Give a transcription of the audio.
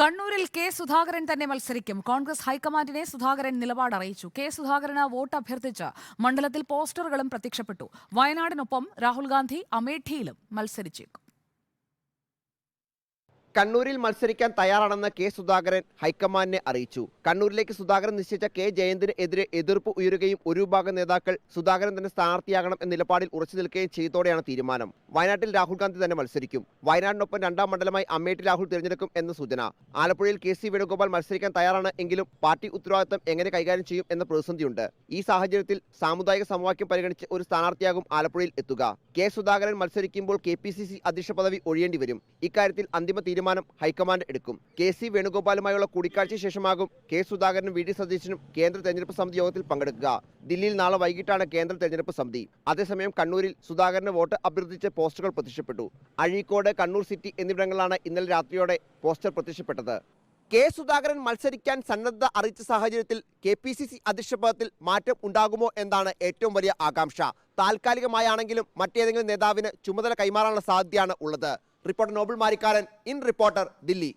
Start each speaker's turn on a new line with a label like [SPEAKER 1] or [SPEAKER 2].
[SPEAKER 1] കണ്ണൂരിൽ കെ സുധാകരൻ തന്നെ മത്സരിക്കും. കോൺഗ്രസ് ഹൈക്കമാൻഡിനെ സുധാകരൻ നിലപാട് അറിയിച്ചു. കെ സുധാകരന് വോട്ട് അഭ്യർത്ഥിച്ച് മണ്ഡലത്തിൽ പോസ്റ്ററുകളും പ്രത്യക്ഷപ്പെട്ടു. വയനാടിനൊപ്പം രാഹുൽ ഗാന്ധി അമേഠിയിലും മത്സരിച്ചേക്കും.
[SPEAKER 2] കണ്ണൂരിൽ മത്സരിക്കാൻ തയ്യാറാണെന്ന് കെ സുധാകരൻ ഹൈക്കമാൻഡിനെ അറിയിച്ചു. കണ്ണൂരിലേക്ക് സുധാകരൻ നിശ്ചയിച്ച കെ ജയന്തിന് എതിരെ എതിർപ്പ് ഉയരുകയും ഒരു വിഭാഗം നേതാക്കൾ സുധാകരൻ തന്നെ സ്ഥാനാർത്ഥിയാകണം എന്ന നിലപാടിൽ ഉറച്ചു നിൽക്കുകയും ചെയ്തതോടെയാണ് തീരുമാനം. വയനാട്ടിൽ രാഹുൽ ഗാന്ധി തന്നെ മത്സരിക്കും. വയനാടിനൊപ്പം രണ്ടാം മണ്ഡലമായി അമ്മേട്ടി രാഹുൽ തിരഞ്ഞെടുക്കും എന്ന സൂചന. ആലപ്പുഴയിൽ കെ സി വേണുഗോപാൽ മത്സരിക്കാൻ തയ്യാറാണ് എങ്കിലും പാർട്ടി ഉത്തരവാദിത്തം എങ്ങനെ കൈകാര്യം ചെയ്യും എന്ന പ്രതിസന്ധിയുണ്ട്. ഈ സാഹചര്യത്തിൽ സാമുദായിക സമവാക്യം പരിഗണിച്ച് ഒരു സ്ഥാനാർത്ഥിയാകും ആലപ്പുഴയിൽ എത്തുക. കെ സുധാകരൻ മത്സരിക്കുമ്പോൾ കെ പി സി സി അധ്യക്ഷ പദവി ഒഴിയേണ്ടി വരും. ഇക്കാര്യത്തിൽ അന്തിമ തീരുമാനം ഹൈക്കമാൻഡ് എടുക്കും. കെ സി വേണുഗോപാലുമായുള്ള കൂടിക്കാഴ്ച ശേഷമാകും കെ സുധാകരനും വി ഡി സതീശനും കേന്ദ്ര തെരഞ്ഞെടുപ്പ് സമിതി യോഗത്തിൽ പങ്കെടുക്കുക. ദില്ലിയിൽ നാളെ വൈകിട്ടാണ് കേന്ദ്ര തെരഞ്ഞെടുപ്പ് സമിതി. അതേസമയം കണ്ണൂരിൽ സുധാകരന് വോട്ട് അഭ്യർത്ഥിച്ച് പോസ്റ്ററുകൾ പ്രത്യക്ഷപ്പെട്ടു. അഴീക്കോട് കണ്ണൂർ സിറ്റി എന്നിവിടങ്ങളിലാണ് ഇന്നലെ രാത്രിയോടെ പോസ്റ്റർ പ്രത്യക്ഷപ്പെട്ടത്. കെ സുധാകരൻ മത്സരിക്കാൻ സന്നദ്ധത അറിയിച്ച സാഹചര്യത്തിൽ കെ പി സി സി അധ്യക്ഷ പദത്തിൽ മാറ്റം ഉണ്ടാകുമോ എന്നാണ് ഏറ്റവും വലിയ ആകാംക്ഷ. താൽക്കാലികമായാണെങ്കിലും മറ്റേതെങ്കിലും നേതാവിന് ചുമതല കൈമാറാനുള്ള സാധ്യതയാണ് ഉള്ളത്. Reporter Noble Marikkaran in reporter Delhi.